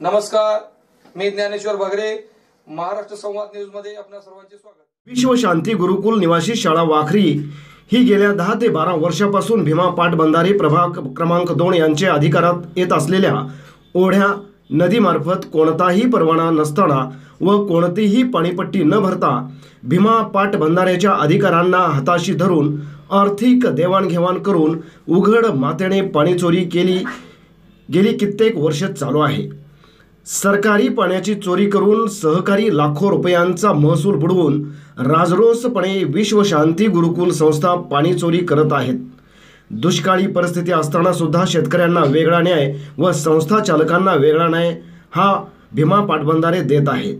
नमस्कार मी ज्ञानेश्वर भगरे महाराष्ट्र संवाद न्यूजमध्ये आपल्या सर्वांचे स्वागत. विश्व शांती गुरुकुल निवासी शाळा वाखरी ही गेल्या दहा ते बारा वर्षापासून भीमा पाटबंधारे प्रभाग क्रमांक दोन यांच्या अधिकारात येत असलेल्या ओढ्या नदीमार्फत कोणताही परवाना नसताना व कोणतीही पाणीपट्टी न भरता भीमा पाटबंधाऱ्याच्या अधिकारांना हाताशी धरून आर्थिक देवाणघेवाण करून उघड मातेने पाणीचोरी केली गेली कित्येक वर्ष चालू आहे. सरकारी पाण्याची चोरी करून सहकारी लाखो रुपयांचा महसूल बुडवून राजरोसपणे विश्वशांती गुरुकुल संस्था पाणी चोरी करत आहेत. दुष्काळी परिस्थिती असताना सुद्धा शेतकऱ्यांना वेगळा न्याय व संस्था चालकांना वेगळा न्याय हा भीमा पाटबंधारे देत आहे.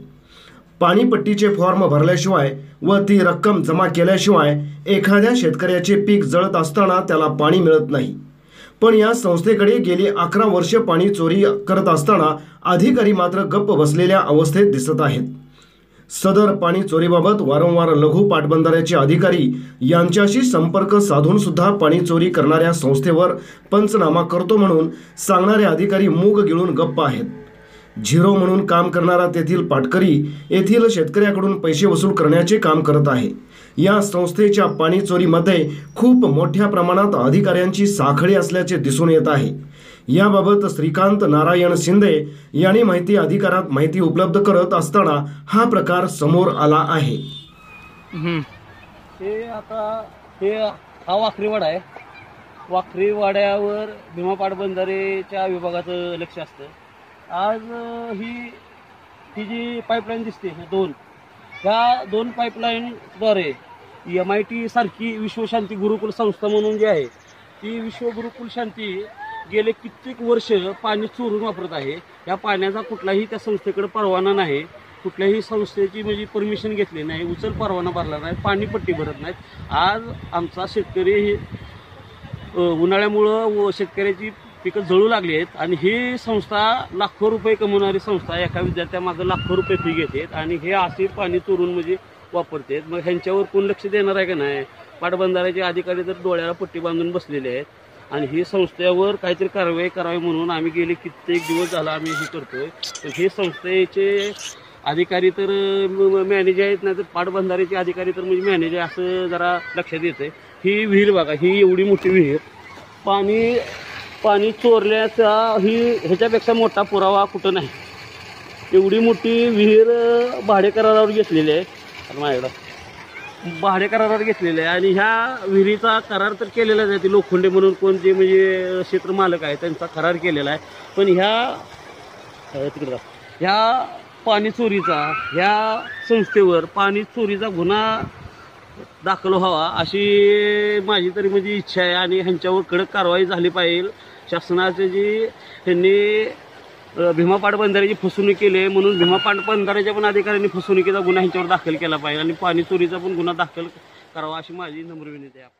पाणीपट्टीचे फॉर्म भरल्याशिवाय व ती रक्कम जमा केल्याशिवाय एखाद्या शेतकऱ्याचे पीक जळत असताना त्याला पाणी मिळत नाही. पण या संस्थेकडे गेली अकरा वर्ष पाणी चोरी करत असताना अधिकारी मात्र गप्प बसलेल्या अवस्थेत दिसत आहेत. सदर पाणी चोरीबाबत वारंवार लघु पाटबंधाऱ्याचे अधिकारी यांच्याशी संपर्क साधून सुद्धा पाणी चोरी करणाऱ्या संस्थेवर पंचनामा करतो म्हणून सांगणारे अधिकारी मूग गिळून गप्प आहेत. झिरो म्हणून काम करणारा तेथील पाटकरी येथील शेतकऱ्याकडून पैसे वसूल करण्याचे काम करत आहे. या संस्थेच्या पाणी चोरीमध्ये खूप मोठ्या प्रमाणात अधिकाऱ्यांची साखळी असल्याचे दिसून येत आहे. याबाबत श्रीकांत नारायण शिंदे यांनी माहिती अधिकारात माहिती उपलब्ध करत असताना हा प्रकार समोर आला आहे. हे आता हे हा वाखरीवाडा आहे. वाखरीवाड्यावर भीमा पाटबंधारेच्या विभागाचं लक्ष असतं. आज ही ही जी पाईपलाईन दिसते दोन ह्या दोन पाईपलाईनद्वारे एम आय टी सारखी विश्वशांती गुरुकुल संस्था म्हणून जी आहे ती विश्व गुरुकुल शांती गेले कित्येक वर्ष पाणी चोरून वापरत आहे. या पाण्याचा कुठलाही त्या संस्थेकडे परवाना नाही. कुठल्याही संस्थेची म्हणजे परमिशन घेतली नाही. उचल परवाना भरला नाही. पाणीपट्टी भरत नाहीत आज आमचा शेतकरी हे उन्हाळ्यामुळं व शेतकऱ्याची पिकं जळू लागली आहेत आणि ही संस्था लाखो रुपये कमवणारी संस्था एका विद्यार्थ्यामागं लाखो रुपये फी घेते आणि हे असे पाणी चोरून म्हणजे वापरतात. मग ह्यांच्यावर कोण लक्ष देणार आहे का नाही? पाटबंधाऱ्याचे अधिकारी तर डोळ्याला पट्टी बांधून बसलेले आहेत. आणि ही संस्थेवर काहीतरी कारवाई करावी म्हणून आम्ही गेले कित्येक दिवस झाला आम्ही हे करतोय. तर हे संस्थेचे अधिकारी तर मॅनेजर आहेत नाही तर पाटबंधाऱ्याचे अधिकारी तर म्हणजे मॅनेजर असं जरा लक्षात येतंय ही विहीर बघा ही एवढी मोठी विहीर. पाणी पाणी चोरल्याचा ही ह्याच्यापेक्षा मोठा पुरावा कुठं नाही. एवढी मोठी विहीर भाडेकरारावर घेतलेली आहे. आता माझ्याकडं. भाडेकरारावर घेतलेली आहे आणि ह्या विहिरीचा करार तर केलेलाच आहे. ते लोखंडे म्हणून कोणते म्हणजे क्षेत्र मालक आहे त्यांचा करार केलेला आहे. पण ह्या तिकडं तिकडे ह्या पाणी चोरीचा ह्या संस्थेवर पाणी चोरीचा गुन्हा दाखल व्हावा अशी माझी तरी म्हणजे इच्छा आहे आणि ह्यांच्यावर कडक कारवाई झाली पाहिजे. शासनाचे जी त्यांनी अ, भीमा पाटबंधाऱ्याची फसवणूक केली आहे म्हणून भीमा पाटबंधाऱ्याच्या पण अधिकाऱ्यांनी फसवणुकीचा गुन्हा ह्यांच्यावर दाखल केला पाहिजे आणि पाणी चोरीचा पण गुन्हा दाखल करावा अशी माझी नम्र विनंती आहे.